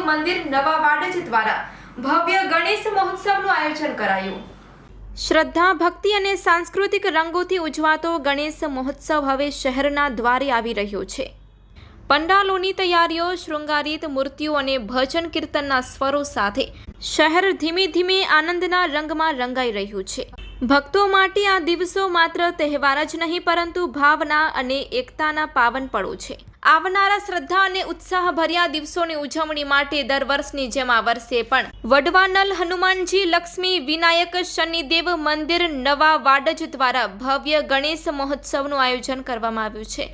મંદિર નવા દ્વારા ભવ્ય ગણેશ મહોત્સવનું આયોજન કરાયું. શ્રદ્ધા, ભક્તિ અને સાંસ્કૃતિક રંગોથી ઉજવાતો ગણેશ મહોત્સવ હવે શહેરના દ્વારે આવી રહ્યો છે. પંડાલોની તૈયારીઓ, શૃંગારિત મૂર્તિઓ અને ભજન કીર્તનના સ્વરો સાથે શહેર ધીમે ધીમે આનંદના રંગમાં રંગાઈ રહ્યું છે. ભક્તો માટે આ દિવસો માત્ર તહેવાર જ નહીં, પરંતુ ભાવના અને એકતાના પાવન પળો છે. આવનારા શ્રદ્ધા અને ઉત્સાહભર્યા દિવસોની ઉજવણી માટે દર વર્ષની જેમ આ વર્ષે પણ વડવાનલ હનુમાનજી, લક્ષ્મી, વિનાયક, શનિદેવ મંદિર, નવા વાડજ દ્વારા ભવ્ય ગણેશ મહોત્સવનું આયોજન કરવામાં આવ્યું છે.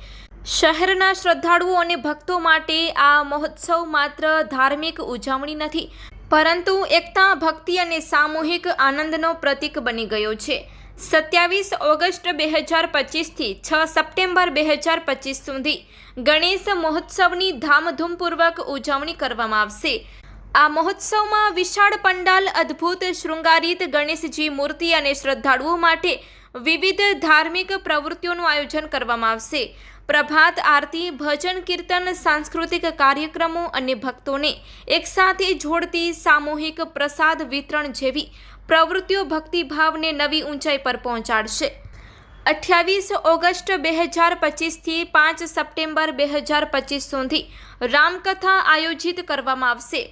શહેરના શ્રદ્ધાળુઓ અને ભક્તો માટે આ મહોત્સવ માત્ર ધાર્મિક ઉજવણી નથી પરંતુ એકતા, ભક્તિ અને સામૂહિક આનંદનો પ્રતીક બની ગયો છે. સત્યાવીસ ઓગસ્ટ બે હજાર પચીસથી છ સપ્ટેમ્બર બે હજાર પચીસ સુધી ગણેશ મહોત્સવની ધામધૂમપૂર્વક ઉજવણી કરવામાં આવશે. આ મહોત્સવમાં વિશાળ પંડાલ, અદ્ભુત શૃંગારિત ગણેશજી મૂર્તિ અને શ્રદ્ધાળુઓ માટે વિવિધ ધાર્મિક પ્રવૃત્તિઓનું આયોજન કરવામાં આવશે. પ્રભાત આરતી, ભજન, કીર્તન, સાંસ્કૃતિક કાર્યક્રમો અને ભક્તોને એકસાથે જોડતી સામૂહિક પ્રસાદ વિતરણ જેવી પ્રવૃત્તિઓ ભક્તિભાવને નવી ઊંચાઈ પર પહોંચાડશે. અઠ્યાવીસ ઓગસ્ટ બે હજાર પચીસથી પાંચ સપ્ટેમ્બર બે હજાર પચીસ સુધી રામકથા આયોજિત કરવામાં આવશે.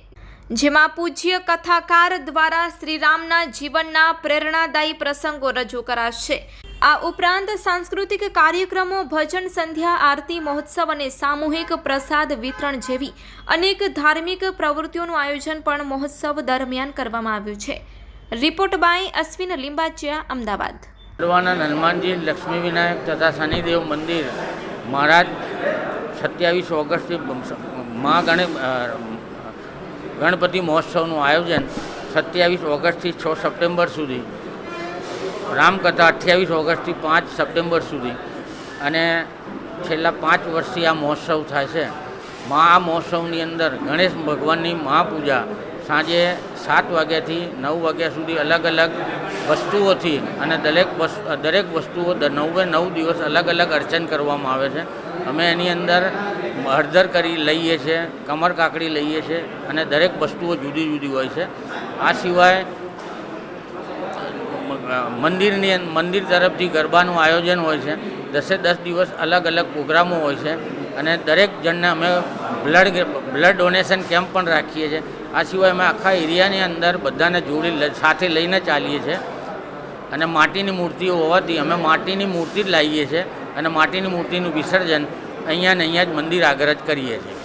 જેમાં પૂજ્ય કથાકાર દ્વારા શ્રીરામના જીવનના પ્રેરણાદાયી પ્રસંગો રજૂ કરાશે. આ ઉપરાંત સાંસ્કૃતિક કાર્યક્રમો, ભજન, સંધ્યા, આરતી, મહોત્સવ અને સામૂહિક પ્રસાદ વિતરણ જેવી અનેક ધાર્મિક પ્રવૃત્તિઓનું આયોજન પણ મહોત્સવ દરમિયાન કરવામાં આવ્યું છે. Report by Ashwin Limbachiya, Ahmedabad. પડવાના હનુમાનજી, લક્ષ્મી વિનાયક તથા શનિદેવ મંદિર મહારાજ સત્યાવીસ ઓગસ્ટથી મા ગણે ગણપતિ મહોત્સવનું આયોજન સત્યાવીસ ઓગસ્ટથી છ સપ્ટેમ્બર સુધી. રામકથા અઠ્યાવીસ ઓગસ્ટથી પાંચ સપ્ટેમ્બર સુધી. અને છેલ્લા પાંચ વર્ષથી આ મહોત્સવ થાય છે. મા આ મહોત્સવની અંદર ગણેશ ભગવાનની મહાપૂજા સાંજે સાત વાગ્યાથી નવ વાગ્યા સુધી અલગ અલગ વસ્તુઓથી અને દરેક દરેક વસ્તુઓ નવે નવ દિવસ અલગ અલગ અર્ચન કરવામાં આવે છે. અમે એની અંદર હળદર કરી લઈએ છીએ, કમર કાકડી લઈએ છીએ અને દરેક વસ્તુઓ જુદી જુદી હોય છે. આ સિવાય, મંદિરની મંદિર તરફથી ગરબાનું આયોજન હોય છે. દસે દસ દિવસ અલગ અલગ પ્રોગ્રામો હોય છે અને દરેક જણને અમે બ્લડ બ્લડ ડોનેશન કેમ્પ પણ રાખીએ છીએ. આ સિવાય અમે આખા એરિયાની અંદર બધાને જોડી સાથે લઈને ચાલીએ છીએ. અને માટીની મૂર્તિઓ હોવાથી અમે માટીની મૂર્તિ જ લાવીએ છીએ. અને માટીની મૂર્તિનું વિસર્જન અહીંયા ને અહીંયા જ મંદિર આગળ જ કરીએ છીએ.